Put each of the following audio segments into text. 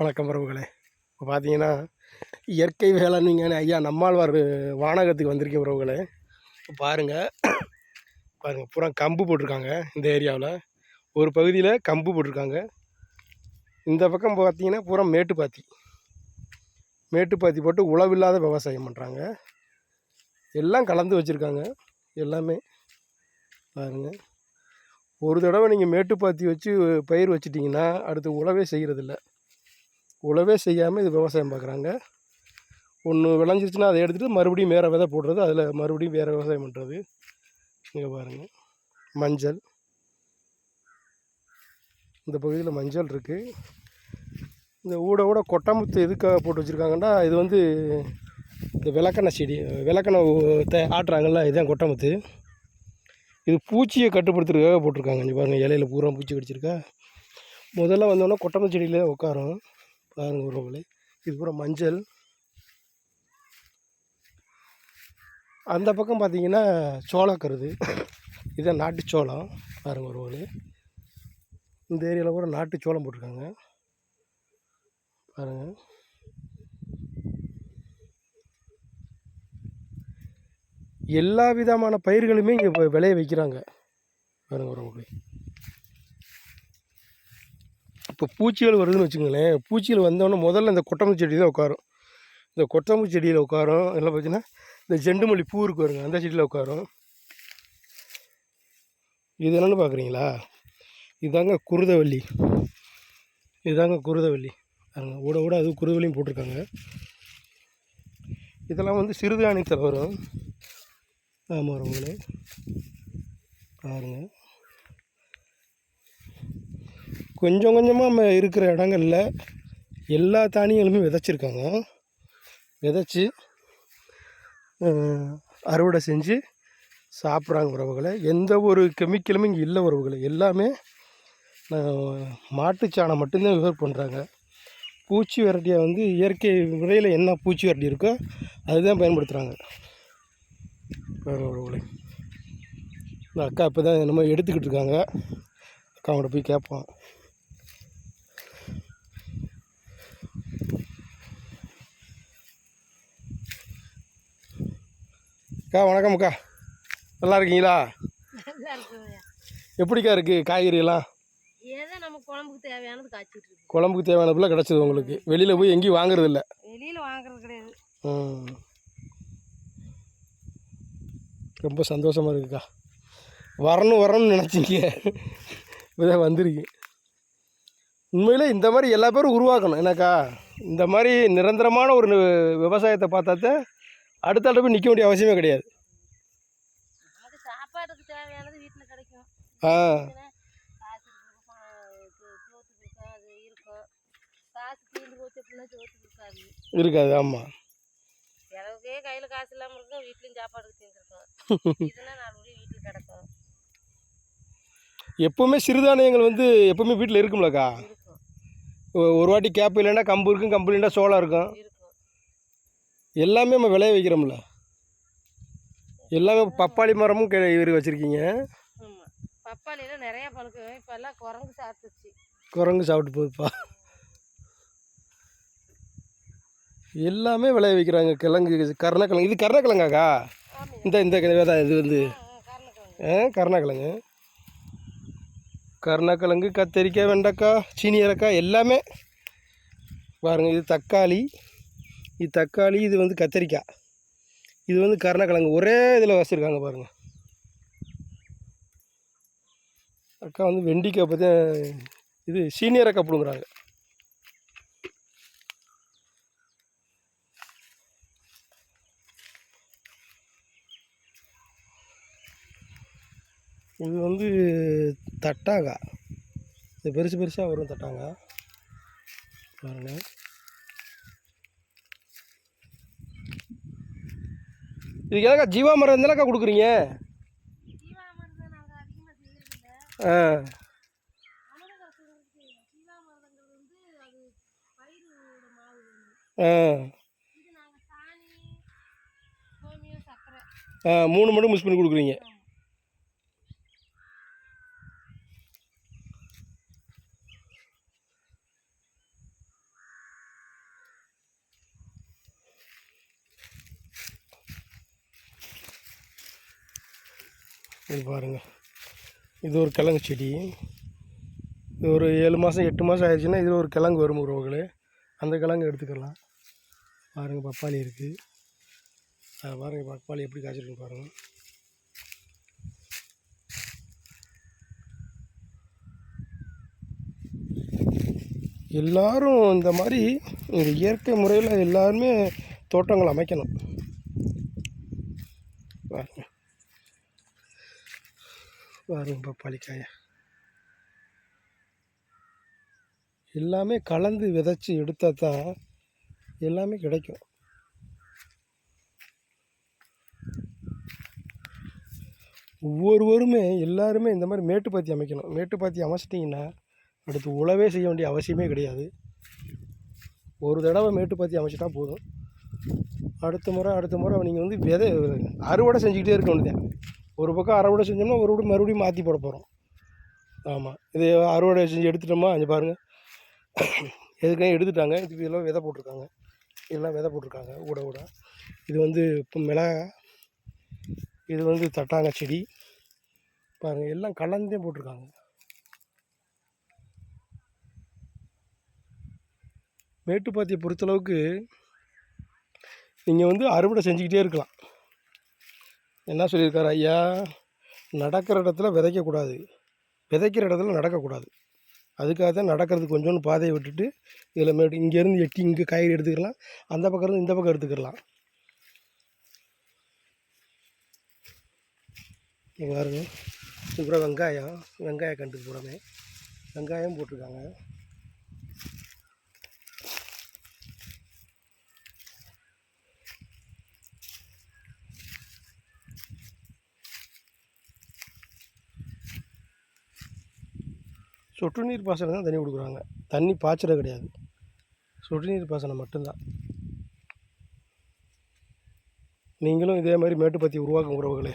வணக்கம் உறவுகளே. இப்போ பார்த்தீங்கன்னா இயற்கை வேளாண்மைங்கன்னு ஐயா நம்மாழ்வார் வானகத்துக்கு வந்திருக்கேன் உறவுகளே. இப்போ பாருங்கள் பாருங்கள் பூரா கம்பு போட்டிருக்காங்க இந்த ஏரியாவில். ஒரு பகுதியில் கம்பு போட்டிருக்காங்க. இந்த பக்கம் பார்த்தீங்கன்னா பூரா மேட்டுப்பாத்தி. மேட்டுப்பாத்தி போட்டு உழவில்லாத விவசாயம் பண்ணுறாங்க எல்லாம் கலந்து வச்சுருக்காங்க எல்லாமே. பாருங்கள் ஒரு தடவை நீங்கள் மேட்டுப்பாத்தி வச்சு பயிர் வச்சிட்டிங்கன்னா அடுத்து உழவே செய்கிறதில்ல உழவே செய்யாமல் இது விவசாயம் பார்க்குறாங்க ஒன்று விளைஞ்சிருச்சுன்னா அதை எடுத்துகிட்டு மறுபடியும் வேறு விதை போடுறது அதில் மறுபடியும் வேறு விவசாயம் பண்ணுறது இங்கே பாருங்கள் மஞ்சள். இந்த பகுதியில் மஞ்சள் இருக்குது இந்த ஊட ஊட கொட்டாமுத்து எதுக்காக போட்டு வச்சுருக்காங்கன்னா இது வந்து இந்த விளக்கெண்ணெய் செடி விளக்கெண்ணெய் த ஆட்டுறாங்கல்ல இதுதான் கொட்டாமுத்து. இது பூச்சியை கட்டுப்படுத்துறதுக்காக போட்டிருக்காங்க. இங்கே பாருங்கள் இலையில பூரா பூச்சி கடிச்சிருக்கா. முதல்ல வந்தோடனே கொட்டமல்லி செடியில் உட்காரும். பாருங்க உறவுகளே. இது பூரா மஞ்சள். அந்த பக்கம் பார்த்தீங்கன்னா சோளக்கருது. இதுதான் நாட்டு சோளம் பாருங்க உறவுகளே. இந்த ஏரியாவில் கூட நாட்டு சோளம் போட்டிருக்காங்க. பாருங்கள் எல்லா விதமான பயிர்களுமே இங்கே விளைய வைக்கிறாங்க பாருங்க உறவுகளே. இப்போ பூச்சிகள் வருதுன்னு வச்சுக்கோங்களேன். பூச்சிகள் வந்தோடனே முதல்ல இந்த கொட்டம்பு செடி தான் உட்காரும். இந்த கொட்டம்பு செடியில் உட்காரும். எல்லாம் பார்த்தீங்கன்னா இந்த ஜெண்டுமல்லி பூ இருக்கு வருங்க அந்த செடியில் உட்காரும். இது என்னன்னு பார்க்குறீங்களா இதாங்க குருதவல்லி. இதுதாங்க குருதவல்லி. பாருங்க ஓட ஓட அது குருதவல்லியும் போட்டிருக்காங்க. இதெல்லாம் வந்து சிறுதானியத்தில் வரும். ஆமாம் உங்களே பாருங்கள் கொஞ்சம் கொஞ்சமாக நம்ம இருக்கிற இடங்களில் எல்லா தானியங்களுமே விதைச்சிருக்காங்க. விதைச்சி அறுவடை செஞ்சு சாப்பிட்றாங்க உறவுகளை. எந்த ஒரு கெமிக்கலுமே இங்கே இல்லை உறவுகளை. எல்லாமே மாட்டுச்சாணம் மட்டும்தான் விவர் பண்ணுறாங்க பூச்சி வெரைட்டியாக வந்து இயற்கை முறையில் என்ன பூச்சி வெரைட்டி இருக்கோ அதுதான் பயன்படுத்துகிறாங்க உறவுகளை இந்த அக்கா இப்போ தான் என்னமோ எடுத்துக்கிட்டு இருக்காங்க. அக்கா அவங்கள்ட்ட போய் கேட்போம். அக்கா வணக்கம் அக்கா. நல்லா இருக்கீங்களா? எப்படிக்கா இருக்குது காய்கறி எல்லாம் ஏதோ நம்ம குழம்புக்கு தேவையானது காய்ச்சிட்டு இருக்கு. குழம்புக்கு தேவையானதுலாம் கிடச்சிது உங்களுக்கு. வெளியில் போய் எங்கேயும் வாங்குறதில்ல. வெளியில வாங்குறது கிடையாது. ரொம்ப சந்தோஷமாக இருக்குக்கா. வரணும் வரணும்னு நினச்சிங்க. இப்போதான் வந்திருக்கு. உண்மையிலே இந்த மாதிரி எல்லா பேரும் உருவாக்கணும். என்னக்கா? இந்த மாதிரி நிரந்தரமான ஒரு விவசாயத்தை பார்த்தாத்தான் அடுத்த ஆள்கிட்ட போய் நிற்க வேண்டிய அவசியமே கிடையாது. ஆ. இருக்காது ஆமாம் செலவுக்கே கையில காசு இல்லாம இருக்கும் வீட்லயும் நாலு மணி வீட்டுல கிடக்கும். எப்போவுமே சிறுதானியங்கள் வந்து எப்போவுமே வீட்டில் இருக்கும்லக்கா? ஒரு வாட்டி கேப் இல்லைன்னா கம்பு இருக்கும் கம்பு இல்லைன்னா சோளம் இருக்கும். எல்லாமே நம்ம விளைய வைக்கிறோம்ல. எல்லாமே பப்பாளி மரமும் இவர் வச்சுருக்கீங்க. பப்பாளியில நிறைய பழுக்கும். இப்ப எல்லாம் குரங்கு சாப்பிட்டுச்சு. குரங்கு சாப்பிட்டு போகுதுப்பா எல்லாமே விளைய வைக்கிறாங்க. கிழங்கு கருணக்கிழங்கு. இது கருணக்கிழங்காக்கா? இந்த இந்த விதை இது வந்து. ஆ கருணக்கிழங்கு. கருணக்கிழங்கு. கத்தரிக்காய் வெண்டைக்காய் சீனி இறக்காய் எல்லாமே. பாருங்கள் இது தக்காளி. இது தக்காளி இது வந்து கத்தரிக்காய் இது வந்து கருணக்கிழங்கு. ஒரே இதில் வச்சுருக்காங்க பாருங்கள் அக்கா வந்து வெண்டிக்காய் பற்றி இது சீனியர் அக்கா பிடுங்குறாங்க. இது வந்து தட்டாங்க. இது பெருசு பெருசாக வரும் தட்டாங்க. இதுக்கு எதாக்கா ஜீவாமரம் இருந்தாக்கா கொடுக்குறீங்க? ஜீவாமிர்தம் நாங்க அதிகமா செய்யறதில்ல. ஆ. ஆ. ஆ மூணு மட்டும் மிஸ் பண்ணி கொடுக்குறீங்க. இது பாருங்கள் இது ஒரு கிழங்கு செடி. இது ஒரு ஏழு மாதம் எட்டு மாதம் ஆயிடுச்சுன்னா இது ஒரு கிழங்கு வரும் உறவுகளே அந்த கிழங்கு எடுத்துக்கலாம். பாருங்கள் பப்பாளி இருக்குது அதை பாருங்கள் பப்பாளி எப்படி காய்ச்சிருக்குன்னு பாருங்கள் எல்லாரும் இந்த மாதிரி இந்த இயற்கை முறையில் எல்லாருமே தோட்டங்கள் அமைக்கணும் பாருங்க பாருங்க பப்பாளி எல்லாமே கலந்து விதைச்சி எடுத்தா தான் எல்லாமே கிடைக்கும். ஒவ்வொருவருமே எல்லாருமே இந்த மாதிரி மேட்டுப்பாத்தி அமைக்கணும். மேட்டுப்பாத்தி அமைச்சிட்டிங்கன்னா அடுத்து உழவே செய்ய வேண்டிய அவசியமே கிடையாது. ஒரு தடவை மேட்டுப்பாத்தி அமைச்சிட்டா போதும். அடுத்த முறை அடுத்த முறை நீங்கள் வந்து விதை அறுவடை செஞ்சுக்கிட்டே இருக்க வேண்டியது ஒரு பக்கம் அறுவடை செஞ்சோம்னா ஒரு விட மறுபடியும் மாற்றி போட போகிறோம் ஆமாம் இது அறுவடை செஞ்சு எடுத்துட்டோமா? அஞ்சு பாருங்கள் எதுக்காக எடுத்துட்டாங்க. இதுக்கு இதெல்லாம் விதை போட்டிருக்காங்க. இதெல்லாம் விதை போட்டிருக்காங்க. ஊட ஊட. இது வந்து இப்போ மிளகா இது வந்து தட்டாங்க செடி. பாருங்கள் எல்லாம் கலந்தே போட்டிருக்காங்க. மேட்டுப்பாத்தியை பொறுத்தளவுக்கு நீங்கள் வந்து அறுவடை செஞ்சுக்கிட்டே இருக்கலாம். என்ன சொல்லியிருக்காரு ஐயா? நடக்கிற இடத்துல விதைக்கக்கூடாது விதைக்கிற இடத்துல நடக்கக்கூடாது அதுக்காக தான் நடக்கிறதுக்கு கொஞ்சோண்டு பாதையை விட்டுட்டு இதில் மேட்டு இங்கேருந்து எட்டி இங்கே காய்கறி எடுத்துக்கலாம். அந்த பக்கம் இருந்து இந்த பக்கம் எடுத்துக்கலாம். பாருங்க. அப்புறம் வெங்காயம் வெங்காய கண்டுக்கு போகிறோமே வெங்காயம் போட்டிருக்காங்க. சொட்டு நீர் பாசனம் தான் தண்ணி கொடுக்குறாங்க. தண்ணி பாய்ச்சறது கிடையாது. சொட்டு நீர் பாசனம் மட்டும்தான். நீங்களும் இதே மாதிரி மேட்டுப்பத்தி உருவாக்கும் உறவுகளே.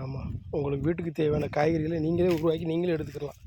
ஆமாம் உங்களுக்கு வீட்டுக்கு தேவையான காய்கறிகளை நீங்களே உருவாக்கி நீங்களே எடுத்துக்கலாம்.